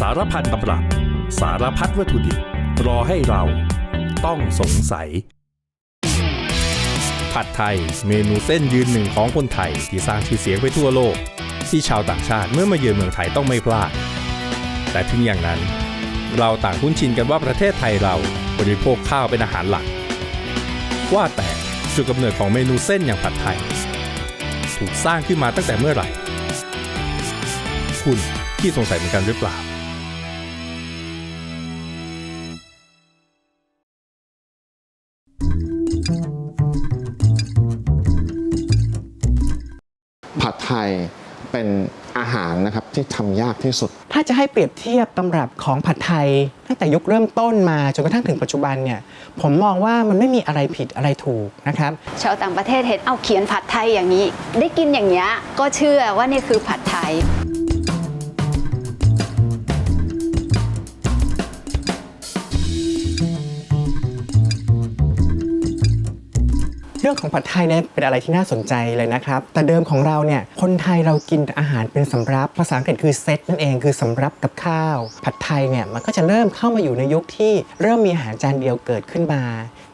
สารพันตำรับ สารพัดวัตถุดิบรอให้เราต้องสงสัย ผัดไทย เมนูเส้นยืนหนึ่งของคนไทย ที่สร้างชื่อเสียงไปทั่วโลก ที่ชาวต่างชาติเมื่อมาเยือนเมืองไทยต้องไม่พลาด แต่ถึงอย่างนั้น เราต่างคุ้นชินกันว่าประเทศไทยเราบริโภคข้าวเป็นอาหารหลัก ว่าแต่จุดกำเนิดของเมนูเส้นอย่างผัดไทย ถูกสร้างขึ้นมาตั้งแต่เมื่อไหร่ คุณที่สงสัยเหมือนกันหรือเปล่า เป็นอาหารนะครับที่ทำยากที่สุด ถ้าจะให้เปรียบเทียบตำรับของผัดไทย ตั้งแต่ยุคเริ่มต้นมาจนกระทั่งถึงปัจจุบันเนี่ยผมมองว่ามันไม่มีอะไรผิดอะไรถูกนะครับ ชาวต่างประเทศเห็นเอาเขียนผัดไทยอย่างนี้ ได้กินอย่างเงี้ยก็เชื่อว่านี่คือผัดไทย รื่องของผัดไทยเนี่ยเป็นอะไรที่น่าสนใจเลยนะครับ แต่เดิมของเราเนี่ยคนไทยเรากินอาหารเป็นสำรับ ภาษาอังกฤษคือเซตนั่นเองคือสำรับกับข้าว ผัดไทยเนี่ยมันก็จะเริ่มเข้ามาอยู่ในยุคที่เริ่มมีอาหารจานเดียวเกิดขึ้นมา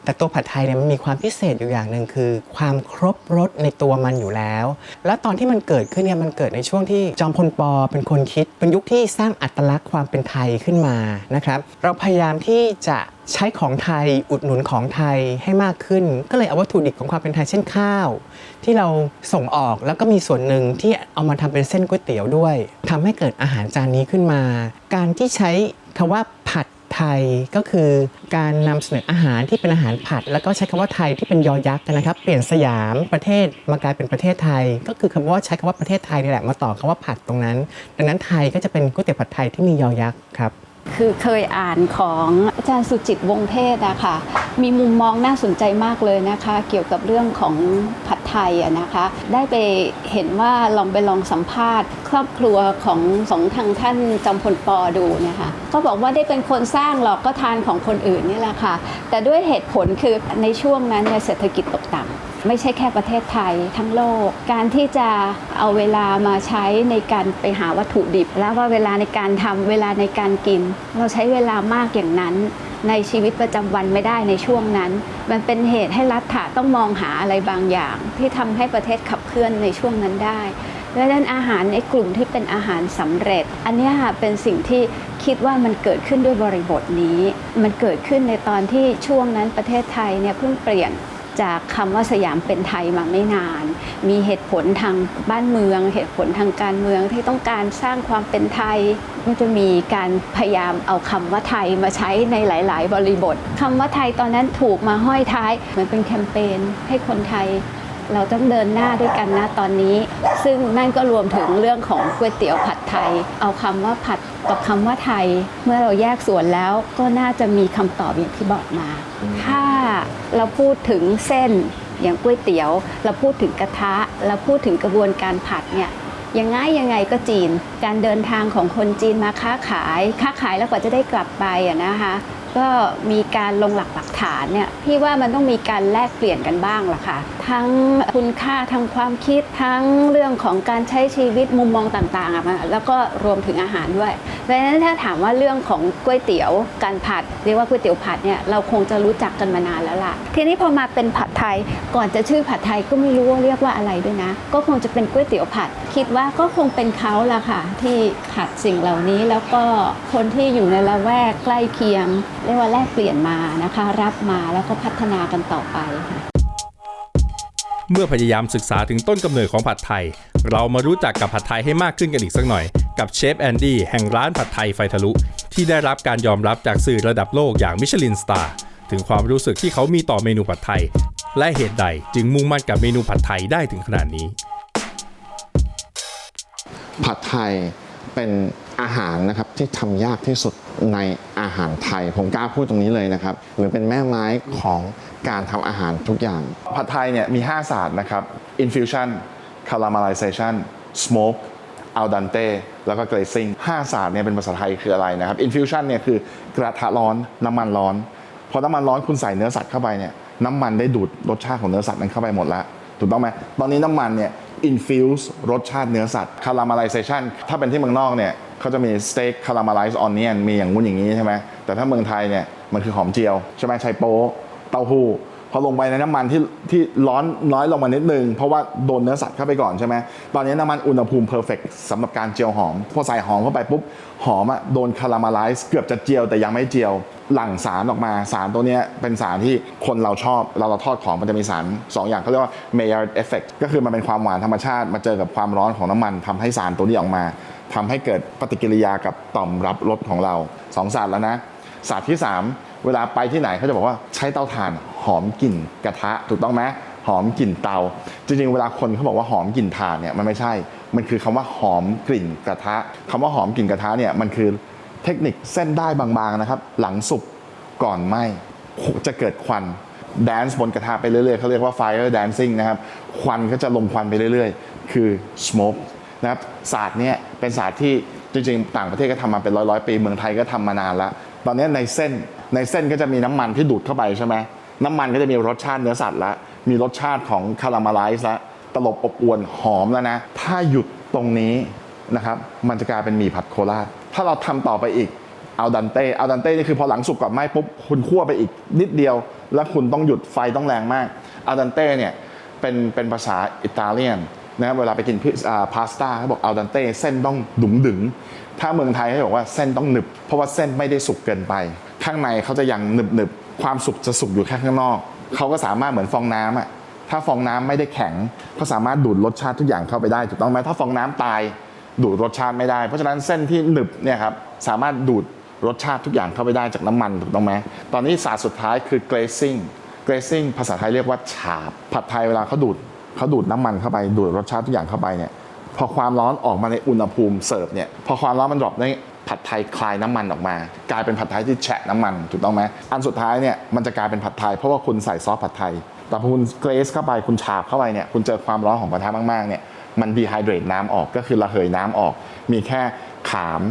แต่ตัวผัดไทยเนี่ยมันมีความพิเศษอยู่อย่างหนึ่งคือ ความครบรสในตัวมันอยู่แล้ว แล้วตอนที่มันเกิดขึ้นเนี่ยมันเกิดในช่วงที่จอมพลปอเป็นคนคิด เป็นยุคที่สร้างอัตลักษณ์ความเป็นไทยขึ้นมานะครับ เราพยายามที่จะใช้ของไทยอุดหนุนของไทยให้มากขึ้น ก็เลยเอาวัตถุดิบของความเป็นไทยเช่นข้าว ที่เราส่งออกแล้วก็มีส่วนหนึ่งที่เอามาทำเป็นเส้นก๋วยเตี๋ยวด้วยทำให้เกิดอาหารจานนี้ขึ้นมา การที่ใช้คำว่าผัด ไทยก็คือการนำเสนออาหารที่เป็นอาหารผัด แล้วก็ใช้คำว่าไทยที่เป็นยอยักษ์นะครับ เปลี่ยนสยามประเทศมากลายเป็นประเทศไทย ก็คือคำว่าใช้คำว่าประเทศไทยนี่แหละมาต่อคำว่าผัดตรงนั้น ดังนั้นไทยก็จะเป็นก๋วยเตี๋ยวผัดไทยที่มียอยักษ์ครับ คือเคยอ่านของอาจารย์สุจิตวงศ์เทศอะคะมีมุมมองน่าสนใจมากเลยนะคะ เกี่ยวกับเรื่องของผัดไทยนะคะ ได้ไปเห็นว่าลองไปลองสัมภาษณ์ ครอบครัวของสองทางท่านจำพลปอดูเนะคะก็บอกว่าได้เป็นคนสร้างหรอกก็ทานของคนอื่นนี่แหละค่ะ แต่ด้วยเหตุผลคือในช่วงนั้นเนี่ยเศรษฐกิจตกต่ำ ไม่ใช่แค่ประเทศไทยทั้งโลก การที่จะเอาเวลามาใช้ในการไปหาวัตถุดิบ แล้วว่าเวลาในการทำเวลาในการกิน เราใช้เวลามากอย่างนั้น ในชีวิตประจำวันไม่ได้ในช่วงนั้น มันเป็นเหตุให้รัฐะต้องมองหาอะไรบางอย่าง ที่ทำให้ประเทศขับเคลื่อนในช่วงนั้นได้ดังนั้นอาหารในกลุ่มที่เป็นอาหารสำเร็จ อันนี้ค่ะเป็นสิ่งที่คิดว่ามันเกิดขึ้นด้วยบริบทนี้ มันเกิดขึ้นในตอนที่ช่วงนั้นประเทศไทยเนี่ยเพิ่งเปลี่ยน จากคำว่าสยามเป็นไทยมาไม่นาน มีเหตุผลทางบ้านเมือง เหตุผลทางการเมืองที่ต้องการสร้างความเป็นไทยมันจะมีการพยายามเอาคำว่าไทยมาใช้ในหลาย ๆ บริบทคำว่าไทยตอนนั้นถูกมาห้อยท้ายเหมือนเป็นแคมเปญให้คนไทยเราต้องเดินหน้าด้วยกันนะตอนนี้ ซึ่งนั่นก็รวมถึงเรื่องของก๋วยเตี๋ยวผัดไทย เอาคำว่าผัดกับคำว่าไทย เมื่อเราแยกส่วนแล้วก็น่าจะมีคำตอบอย่างที่บอกมา ถ้า เราพูดถึงเส้นอย่างก๋วยเตี๋ยว เราพูดถึงกระทะ เราพูดถึงกระบวนการผัดเนี่ยยังไงยังไงก็จีน การเดินทางของคนจีนมาค้าขาย ค้าขายแล้วกว่าจะได้กลับไปอะนะคะก็มีการลงหลักปักฐานเนี่ยพี่ว่ามันต้องมีการแลกเปลี่ยนกันบ้างล่ะค่ะ ทั้งคุณค่าทางความคิดทั้งเรื่องของการใช้ชีวิตมุมมองต่างๆอะมาแล้วก็รวมถึงอาหารด้วยดังนั้นถ้าถามว่าเรื่องของก๋วยเตี๋ยวการผัด เรียกว่าก๋วยเตี๋ยวผัดเนี่ยเราคงจะรู้จักกันมานานแล้วล่ะ ทีนี้พอมาเป็นผัดไทยก่อนจะชื่อผัดไทยก็ไม่รู้ว่าเรียกว่าอะไรด้วยนะ ก็คงจะเป็นก๋วยเตี๋ยวผัด คิดว่าก็คงเป็นเขาล่ะค่ะที่ผัดสิ่งเหล่านี้แล้วก็คนที่อยู่ในละแวกใกล้เคียง เรียกว่าแลกเปลี่ยนมานะคะ รับมาแล้วก็พัฒนากันต่อไป เมื่อพยายามศึกษาถึงต้นกำเนิดของผัดไทย เรามารู้จักกับผัดไทยให้มากขึ้นกันอีกสักหน่อย กับเชฟแอนดี้แห่งร้านผัดไทยไฟทะลุ ที่ได้รับการยอมรับจากสื่อระดับโลกอย่างมิชลินสตาร์ถึงความรู้สึกที่เขามีต่อเมนูผัดไทย และเหตุใดจึงมุ่งมั่นกับเมนูผัดไทยได้ถึงขนาดนี้ ผัดไทยเป็นอาหารนะครับที่ทำยากที่สุดในอาหารไทย ผมกล้าพูดตรงนี้เลยนะครับ หรือเป็นแม่ไม้ของ การทำอาหารทุกอย่าง ผัดไทยเนี่ยมี 5 ศาสตร์นะครับ infusion caramelization smoke al dente แล้วก็ glazing 5ศาสตร์เนี่ยเป็นภาษาไทยคืออะไรนะครับ infusion เนี่ยคือกระทะร้อนน้ำมันร้อนพอน้ำมันร้อนคุณใส่เนื้อสัตว์เข้าไปเนี่ยน้ำมันได้ดูดรสชาติของเนื้อสัตว์นั้นเข้าไปหมดแล้วถูกต้องไหมตอนนี้น้ำมันเนี่ย infuse รสชาติเนื้อสัตว์ caramelization ถ้าเป็นที่เมืองนอกเนี่ยเขาจะมี steak caramelize onion มีอย่างงู้นอย่างนี้ใช่ไหมแต่ถ้าเมืองไทยเนี่ยมันคือหอมเจียวใช่ไหมไชโป๊ เต้าหู้พอลงไปในน้ำมันที่ที่ร้อนน้อยลงมานิดนึง เพราะว่าโดนเนื้อสัตว์เข้าไปก่อนใช่ไหมตอนนี้น้ำมันอุณหภูมิเพอร์เฟกสำหรับการเจียวหอม พอใส่หอมเข้าไปปุ๊บ หอมอะโดนคาราเมลไลซ์เกือบจะเจียวแต่ยังไม่เจียว หลั่งสารออกมาสารตัวนี้เป็นสารที่คนเราชอบเราเราทอดของมันจะมีสาร 2 อย่างเขาเรียกว่า Maillard effect ก็คือมันเป็นความหวานธรรมชาติมาเจอกับความร้อนของน้ำมันทำให้สารตัวนี้ออกมาทำให้เกิดปฏิกิริยากับต่อมรับรสของเราสองศาสตร์แล้วนะศาสตร์ที่ 3 เวลาไปที่ไหนเขาจะบอกว่าใช้เตาถ่านหอมกลิ่นกระทะถูกต้องไหมหอมกลิ่นเตา จริงๆ เวลาคนเขาบอกว่าหอมกลิ่นถ่านเนี่ยมันไม่ใช่ มันคือคำว่าหอมกลิ่นกระทะคำว่าหอมกลิ่นกระทะเนี่ยมันคือเทคนิคเส้นได้บางๆนะครับ หลังสุกก่อนไหมจะเกิดควันแดนซ์บนกระทะไปเรื่อยๆเขาเรียกว่า fire dancing นะครับ ควันก็จะลงควันไปเรื่อยๆ คือ smoke นะครับศาสตร์เนี่ยเป็นศาสตร์ที่จริงๆ ต่างประเทศก็ทำมาเป็นร้อยๆ ปี เมืองไทยก็ทำมานานแล้ว ตอนนี้ในเส้นในเส้นก็จะมีน้ำมันที่ดูดเข้าไปใช่ไหมน้ำมันก็จะมีรสชาติเนื้อสัตว์ละ มีรสชาติของคาราเมลไลซ์ละตลบอบอวนหอมแล้วนะ ถ้าหยุดตรงนี้นะครับ มันจะกลายเป็นหมี่ผัดโคราช ถ้าเราทำต่อไปอีกเอาดันเต้เอาดันเต้นี่คือพอหลังสุกก่อนไม้ปุ๊บคุณคั่วไปอีกนิดเดียว แล้วคุณต้องหยุดไฟต้องแรงมากเอาดันเต้เนี่ยเป็นเป็นภาษาอิตาเลียนนะเวลาไปกินพิซอ่าพาสต้าเขาบอกเอาดันเต้เส้นต้องดุ๋งดึง ถ้าเมืองไทยเขาบอกว่าเส้นต้องหนึบ เพราะว่าเส้นไม่ได้สุกเกินไป ข้างในเขาจะยังหนึบหนึบความสุกจะสุกอยู่แค่ข้างนอก เขาก็สามารถเหมือนฟองน้ำอะถ้าฟองน้ำไม่ได้แข็งเขาสามารถดูดรสชาติทุกอย่างเข้าไปได้ถูกต้องไหมถ้าฟองน้ำตายดูดรสชาติไม่ได้ เพราะฉะนั้นเส้นที่หนึบเนี่ยครับสามารถดูดรสชาติทุกอย่างเข้าไปได้จากน้ำมันถูกต้องไหมตอนนี้ศาสตร์สุดท้ายคือ glazing glazing ภาษาไทยเรียกว่าฉาบผัดไทยเวลาเขาดูดเขาดูดน้ำมันเข้าไปดูดรสชาติทุกอย่างเข้าไปเนี่ย พอความร้อนออกมาในอุณหภูมิเสิร์ฟเนี่ยพอความร้อนมันดรอปในผัดไทยคลายน้ำมันออกมา กลายเป็นผัดไทยที่แฉะน้ำมันถูกต้องไหมอันสุดท้ายเนี่ยมันจะกลายเป็นผัดไทยเพราะว่าคุณใส่ซอสผัดไทย แต่พอคุณเกรสเข้าไปคุณฉาบเข้าไปเนี่ยคุณเจอความร้อนของกระทะมากๆเนี่ยมันดีไฮเดรตน้ำออกก็คือระเหยน้ำออก มีแค่ขาม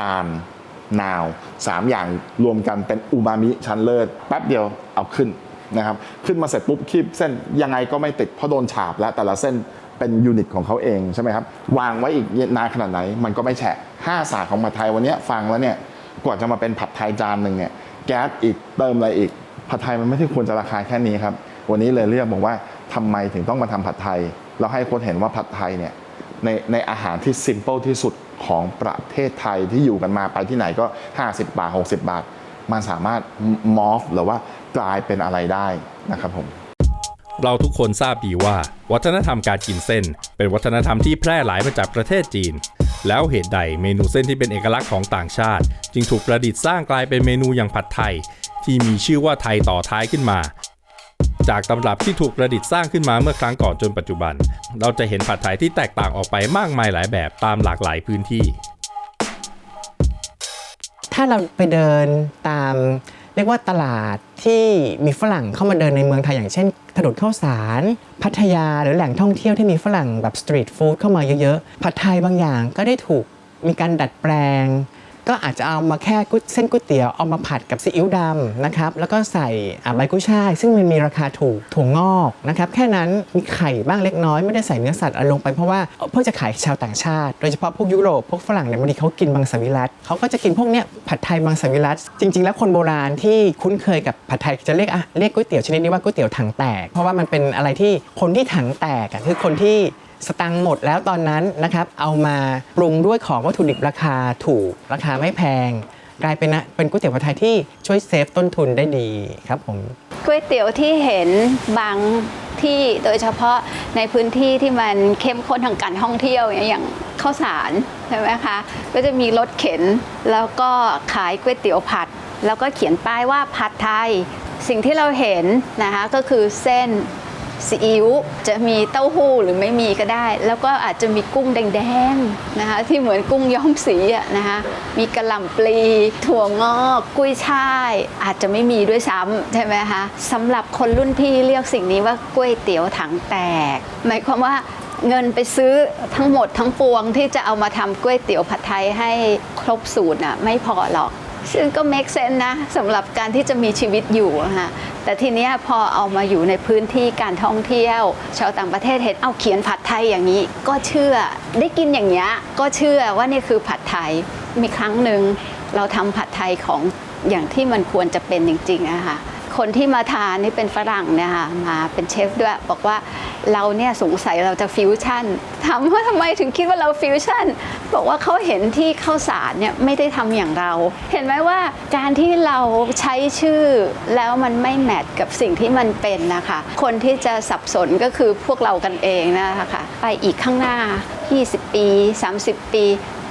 ตาลนาวสามอย่างรวมกันเป็นอูมามิชั้นเลิศแป๊บเดียวเอาขึ้นนะครับขึ้นมาเสร็จปุ๊บคีบเส้นยังไงก็ไม่ติดเพราะโดนฉาบแล้วแต่ละเส้น เป็นยูนิตของเขาเองใช่ไหมครับ วางไว้อีกนานขนาดไหน มันก็ไม่แฉะห้าศาสตร์ของผัดไทยวันนี้ฟังแล้วเนี่ยกว่าจะมาเป็นผัดไทยจานหนึ่งเนี่ยแก๊สอีกเติมอะไรอีกผัดไทยมันไม่ใช่ควรจะราคาแค่นี้ครับวันนี้เลยเลือกบอกว่าทำไมถึงต้องมาทำผัดไทย เราให้คนเห็นว่าผัดไทยเนี่ยในในอาหารที่ s ิม p l e ที่สุดของประเทศไทยที่อยู่กันมาไปที่ไหนก็ 50 บาท 60 บาท มันสามารถมอฟหรือว่ากลายเป็นอะไรได้นะครับผม เราทุกคนทราบดีว่า วัฒนธรรมการกินเส้น เป็นวัฒนธรรมที่แพร่หลายมาจากประเทศจีน แล้วเหตุใดเมนูเส้นที่เป็นเอกลักษณ์ของต่างชาติ จึงถูกประดิษฐ์สร้างกลายเป็นเมนูอย่างผัดไทย ที่มีชื่อว่าไทยต่อท้ายขึ้นมา จากตำรับที่ถูกประดิษฐ์สร้างขึ้นมาเมื่อครั้งก่อนจนปัจจุบัน เราจะเห็นผัดไทยที่แตกต่างออกไปมากมายหลายแบบตามหลากหลายพื้นที่ ถ้าเราไปเดินตาม เรียกว่าตลาดที่มีฝรั่งเข้ามาเดินในเมืองไทยอย่างเช่น ถนนข้าวสาร พัทยาหรือแหล่งท่องเที่ยวที่มีฝรั่งแบบสตรีทฟู้ดเข้ามาเยอะๆผัดไทยบางอย่างก็ได้ถูกมีการดัดแปลง ก็อาจจะเอามาแค่เส้นก๋วยเตี๋ยวเอามาผัดกับซีอิ๊วดำนะครับแล้วก็ใส่ใบกุ้ยช่าย ซึ่งมันมีราคาถูกถั่วงอกนะครับแค่นั้นมีไข่บ้างเล็กน้อยไม่ได้ใส่เนื้อสัตว์อะไรลงไปเพราะว่าเพื่อจะขายชาวต่างชาติ โดยเฉพาะพวกยุโรปพวกฝรั่งเนี่ยบางทีเขากินมังสวิรัตเขาก็จะกินพวกเนี้ยผัดไทยมังสวิรัตจริง ๆ แล้วคนโบราณที่คุ้นเคยกับผัดไทยจะเรียกอะเรียกก๋วยเตี๋ยวชนิดนี้ว่าก๋วยเตี๋ยวถังแตก เพราะว่ามันเป็นอะไรที่คนที่ถังแตกคือคนที่ สตังค์หมดแล้วตอนนั้นนะครับเอามาปรุงด้วยของวัตถุดิบราคาถูกราคาไม่แพง กลายเป็นนะเป็นก๋วยเตี๋ยวผัดไทยที่ช่วยเซฟต้นทุนได้ดีครับผมก๋วยเตี๋ยวที่เห็นบางที่โดยเฉพาะในพื้นที่ที่มันเข้มข้นทางการท่องเที่ยวอย่างอย่างข้าวสารใช่ไหมคะก็จะมีรถเข็นแล้วก็ขายก๋วยเตี๋ยวผัด แล้วก็เขียนป้ายว่าผัดไทย สิ่งที่เราเห็นนะคะก็คือเส้น ซีอิ๊วจะมีเต้าหู้หรือไม่มีก็ได้ แล้วก็อาจจะมีกุ้งแดงๆนะคะที่เหมือนกุ้งย้อมสีอะนะคะมีกระหล่ำปลี ถั่วงอกกุ้ยช่าย อาจจะไม่มีด้วยซ้ำใช่ไหมคะสำหรับคนรุ่นพี่เรียกสิ่งนี้ว่าก๋วยเตี๋ยวถังแตก หมายความว่าเงินไปซื้อทั้งหมดทั้งปวงที่จะเอามาทำก๋วยเตี๋ยวผัดไทยให้ครบสูตรน่ะไม่พอหรอกซึ่งก็ make sense นะสำหรับการที่จะมีชีวิตอยู่ค่ะ แต่ทีนี้พอเอามาอยู่ในพื้นที่การท่องเที่ยว ชาวต่างประเทศเห็นเอาเขียนผัดไทยอย่างนี้ ก็เชื่อ ได้กินอย่างเงี้ยก็เชื่อว่านี่คือผัดไทยมีครั้งหนึ่งเราทำผัดไทยของอย่างที่มันควรจะเป็นจริงๆอะค่ะ คนที่มาทานนี่เป็นฝรั่งเนี่ยค่ะมาเป็นเชฟด้วย บอกว่าเราเนี่ยสงสัยเราจะฟิวชั่นถามว่าทำไมถึงคิดว่าเราฟิวชั่น บอกว่าเขาเห็นที่ข้าวสารเนี่ยไม่ได้ทำอย่างเรา เห็นไหมว่าการที่เราใช้ชื่อแล้วมันไม่แมทกับสิ่งที่มันเป็นนะคะ คนที่จะสับสนก็คือพวกเรากันเองนะคะไปอีกข้างหน้า 20 ปี 30 ปี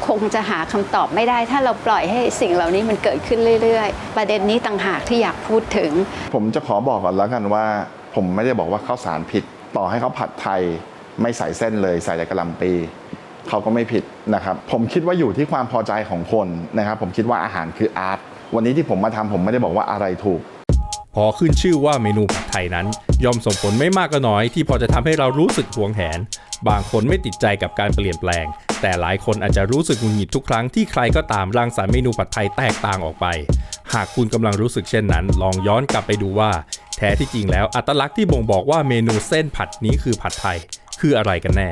คงจะหาคำตอบไม่ได้ ถ้าเราปล่อยให้สิ่งเหล่านี้มันเกิดขึ้นเรื่อย ๆ ประเด็นนี้ต่างหากที่อยากพูดถึง ผมจะขอบอกก่อนแล้วกันว่า ผมไม่ได้บอกว่าข้าวสารผิด ต่อให้เขาผัดไทยไม่ใส่เส้นเลยใส่แต่กะหล่ำปีเขาก็ไม่ผิดนะครับผมคิดว่าอยู่ที่ความพอใจของคนนะครับ ผมคิดว่าอาหารคืออาร์ตวันนี้ที่ผมมาทำผมไม่ได้บอกว่าอะไรถูก พอขึ้นชื่อว่าเมนูผัดไทยนั้น ย่อมส่งผลไม่มากก็น้อย ที่พอจะทำให้เรารู้สึกหวงแหน บางคนไม่ติดใจกับการเปลี่ยนแปลง แต่หลายคนอาจจะรู้สึกหงุดหงิดทุกครั้งที่ใครก็ตามรังสรรค์เมนูผัดไทยแตกต่างออกไป หากคุณกำลังรู้สึกเช่นนั้น ลองย้อนกลับไปดูว่า แท้ที่จริงแล้วอัตลักษณ์ที่บ่งบอกว่าเมนูเส้นผัดนี้คือผัดไทย คืออะไรกันแน่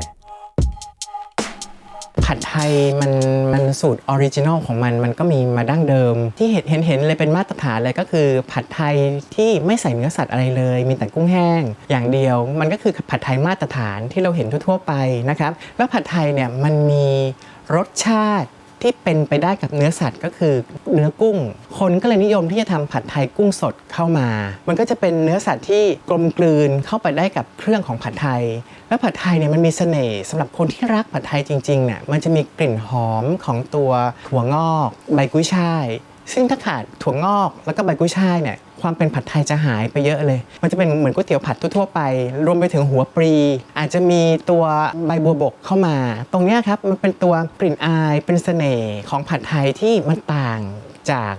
ผัดไทยมันมันสูตรออริจินอลของมันมันก็มีมาดั้งเดิม ที่เห็นเห็นเห็นเลยเป็นมาตรฐานเลยก็คือ ผัดไทยที่ไม่ใส่เนื้อสัตว์อะไรเลย มีแต่กุ้งแห้ง อย่างเดียว มันก็คือผัดไทยมาตรฐานที่เราเห็นทั่วๆไปนะครับแล้วผัดไทยเนี่ยมันมีรสชาติ ที่เป็นไปได้กับเนื้อสัตว์ก็คือเนื้อกุ้ง คนก็เลยนิยมที่จะทำผัดไทยกุ้งสดเข้ามา มันก็จะเป็นเนื้อสัตว์ที่กลมกลืนเข้าไปได้กับเครื่องของผัดไทย แล้วผัดไทยเนี่ยมันมีเสน่ห์สำหรับคนที่รักผัดไทยจริงๆเนี่ยมันจะมีกลิ่นหอมของตัวถั่วงอก ใบกุ้ยช่ายซึ่งถ้าขาดถั่วงอกแล้วก็ใบกุ้ยช่ายเนี่ย ความเป็นผัดไทยจะหายไปเยอะเลย มันจะเป็นเหมือนก๋วยเตี๋ยวผัดทั่วๆไป รวมไปถึงหัวปรี อาจจะมีตัวใบบัวบกเข้ามา ตรงนี้ครับมันเป็นตัวกลิ่นอายเป็นเสน่ห์ของผัดไทยที่มันต่าง จาก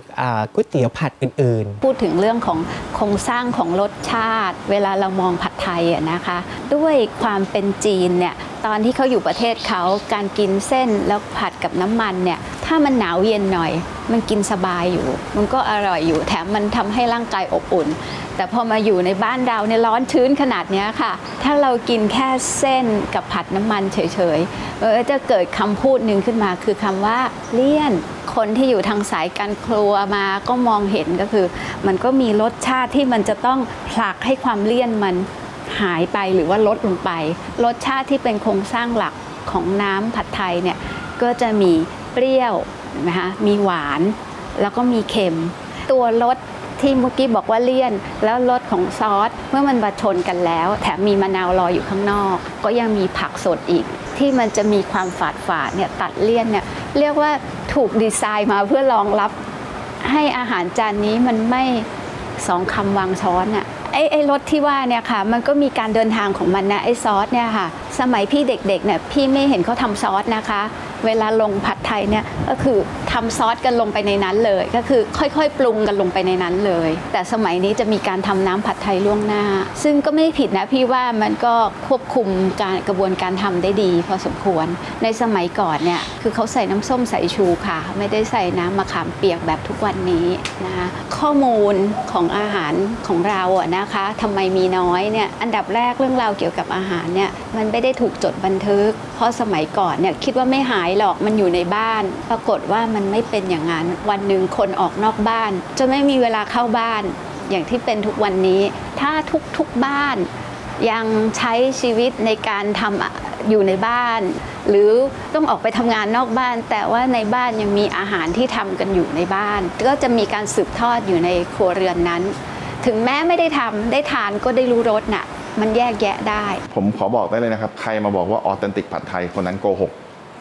ก๋วยเตี๋ยวผัดอื่น ๆ พูดถึงเรื่องของโครงสร้างของรสชาติ เวลาเรามองผัดไทยอะนะคะ ด้วยความเป็นจีนเนี่ยตอนที่เขาอยู่ประเทศเขาการกินเส้นแล้วผัดกับน้ำมันเนี่ยถ้ามันหนาวเย็นหน่อย มันกินสบายอยู่ มันก็อร่อยอยู่แถมมันทำให้ร่างกายอบอุ่น แต่พอมาอยู่ในบ้านเราเนี่ยร้อนชื้นขนาดนี้ค่ะ ถ้าเรากินแค่เส้นกับผัดน้ำมันเฉยๆเออจะเกิดคำพูดหนึ่งขึ้นมา คือคำว่าเลี่ยน คนที่อยู่ทางสายการครัวมาก็มองเห็นก็คือ มันก็มีรสชาติที่มันจะต้องผลักให้ความเลี่ยนมันหายไปหรือว่าลดลงไป รสชาติที่เป็นโครงสร้างหลักของน้ำผัดไทยเนี่ยก็จะมีเปรี้ยวนะคะมีหวาน แล้วก็มีเค็ม ตัวรส ที่เมื่อกี้บอกว่าเลี่ยน แล้วรสของซอส เมื่อมันมาชนกันแล้ว แถมมีมะนาวรอยอยู่ข้างนอก ก็ยังมีผักสดอีก ที่มันจะมีความฝาดฝาดเนี่ยตัดเลี่ยนเนี่ยเรียกว่าถูกดีไซน์มาเพื่อรองรับ ให้อาหารจานนี้มันไม่สองคำวางช้อนอะไอ้ไอ้รสที่ว่าเนี่ยค่ะ มันก็มีการเดินทางของมันนะไอ้ซอสเนี่ยค่ะ สมัยพี่เด็กๆเนี่ยพี่ไม่เห็นเขาทำซอสนะคะ เวลาลงผัดไทยเนี่ยก็คือ ทำซอสกันลงไปในนั้นเลย ก็คือค่อยๆ ปรุงกันลงไปในนั้นเลย แต่สมัยนี้จะมีการทำน้ำผัดไทยล่วงหน้า ซึ่งก็ไม่ผิดนะพี่ว่ามันก็ควบคุมการกระบวนการทำได้ดี พอสมควร ในสมัยก่อนเนี่ยคือเขาใส่น้ำส้มสายชูค่ะ ไม่ได้ใส่น้ำมะขามเปียกแบบทุกวันนี้นะคะข้อมูลของอาหารของเราอะนะคะทำไมมีน้อยเนี่ยอันดับแรกเรื่องราวเกี่ยวกับอาหารเนี่ยมันไม่ได้ถูกจดบันทึก เพราะสมัยก่อนเนี่ยคิดว่าไม่หายหรอกมันอยู่ในบ้าน ปรากฏว่ามันไม่เป็นอย่างนั้น วันหนึ่งคนออกนอกบ้าน จะไม่มีเวลาเข้าบ้าน อย่างที่เป็นทุกวันนี้ ถ้าทุกๆบ้านยังใช้ชีวิตในการทำอยู่ในบ้าน หรือต้องออกไปทำงานนอกบ้าน แต่ว่าในบ้านยังมีอาหารที่ทำกันอยู่ในบ้าน ก็จะมีการสืบทอดอยู่ในครัวเรือนนั้น ถึงแม้ไม่ได้ทำได้ทานก็ได้รู้รสน่ะมันแยกแยะได้ ผมขอบอกได้เลยนะครับ ใครมาบอกว่าออเทนติกผัดไทยคนนั้นโกหก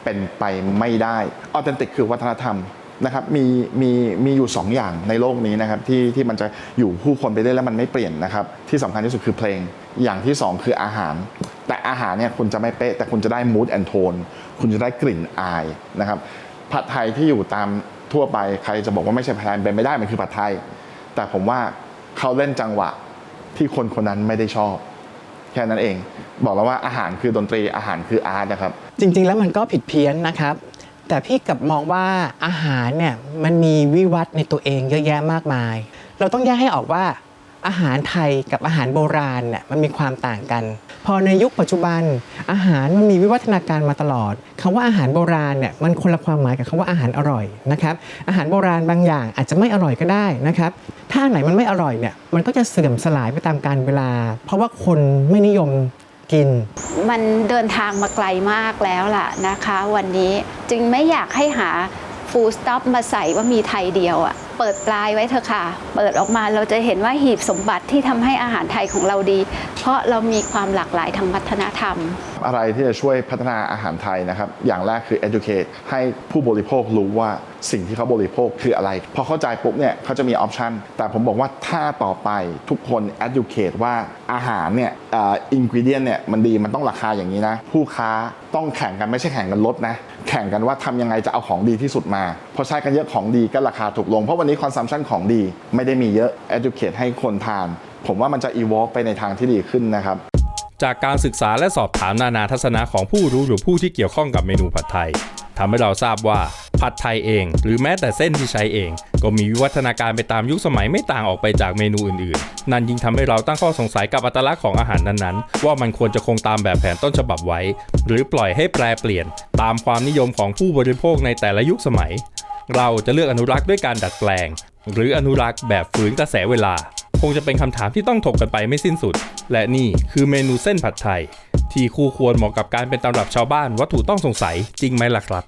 เป็นไปไม่ได้ออเทนติกคือวัฒนธรรมนะครับมีมีมีอยู่ 2 อย่างในโลกนี้นะครับที่ที่มันจะอยู่คู่คนไปได้แล้วมันไม่เปลี่ยนนะครับที่สำคัญที่สุดคือเพลง อย่างที่ 2 คืออาหาร แต่อาหารเนี่ยคุณจะไม่เป๊ะ แต่คุณจะได้ mood and tone คุณจะได้กลิ่นอายนะครับผัดไทยที่อยู่ตามทั่วไปใครจะบอกว่าไม่ใช่ผัดไทยเป็นไม่ได้มันคือผัดไทย แต่ผมว่าเขาเล่นจังหวะที่คนคนนั้นไม่ได้ชอบ แค่นั้นเอง บอกแล้วว่าอาหารคือดนตรีอาหารคืออาร์ตนะครับ จริง ๆ แล้วมันก็ผิดเพี้ยนนะครับ แต่พี่กลับมองว่าอาหารเนี่ยมันมีวิวัฒน์ในตัวเองเยอะแยะมากมาย เราต้องแยกให้ออกว่าอาหารไทยกับอาหารโบราณเนี่ยมันมีความต่างกัน พอในยุคปัจจุบัน อาหารมันมีวิวัฒนาการมาตลอดคำว่าอาหารโบราณเนี่ยมันคนละความหมายกับคำว่าอาหารอร่อยนะครับอาหารโบราณบางอย่างอาจจะไม่อร่อยก็ได้นะครับถ้าไหนมันไม่อร่อยเนี่ยมันก็จะเสื่อมสลายไปตามกาลเวลา เพราะว่าคนไม่นิยมกิน มันเดินทางมาไกลมากแล้วล่ะนะคะ วันนี้จึงไม่อยากให้หาฟูลสต็อปมาใส่ว่ามีไทยเดียวอะ่ะ เปิดปลายไว้เถอะค่ะ เปิดออกมาเราจะเห็นว่าหีบสมบัติที่ทำให้อาหารไทยของเราดี เพราะเรามีความหลากหลายทางวัฒนธรรม อะไรที่จะช่วยพัฒนาอาหารไทยนะครับ อย่างแรกคือ educate ให้ผู้บริโภครู้ว่าสิ่งที่เขาบริโภคคืออะไร พอเข้าใจปุ๊บเนี่ยเขาจะมีออปชันแต่ผมบอกว่าถ้าต่อไปทุกคน educate ว่าอาหารเนี่ยอินกิเดียนเนี่ยมันดีมันต้องราคาอย่างนี้นะ ผู้ค้าต้องแข่งกันไม่ใช่แข่งกันลดนะแข่งกันว่าทำยังไงจะเอาของดีที่สุดมา พอใช้กันเยอะของดีก็ราคาถูกลง เพราะวันนี้คอนซัมชันของดีไม่ได้มีเยอะ educate ให้คนทาน ผมว่ามันจะ evolve ไปในทางที่ดีขึ้นนะครับ จากการศึกษาและสอบถามนานาทัศนะของผู้รู้หรือผู้ที่เกี่ยวข้องกับเมนูผัดไทยทำให้เราทราบว่าผัดไทยเอง หรือแม้แต่เส้นที่ใช้เอง ก็มีวิวัฒนาการไปตามยุคสมัยไม่ต่างออกไปจากเมนูอื่นๆ นั่นยิ่งทำให้เราตั้งข้อสงสัยกับอัตลักษณ์ของอาหารนั้นๆ ว่ามันควรจะคงตามแบบแผนต้นฉบับไว้ หรือปล่อยให้แปรเปลี่ยน ตามความนิยมของผู้บริโภคในแต่ละยุคสมัย เราจะเลือกอนุรักษ์ด้วยการดัดแปลง หรืออนุรักษ์แบบฝืนกระแสเวลา งจะเป็นคำถามที่ต้องถกกันไปไม่สิ้นสุด และนี่คือเมนูเส้นผัดไทย ที่คู่ควรเหมาะกับการเป็นตำรับชาวบ้านวัตถุต้องสงสัยจริงไหมล่ะครับ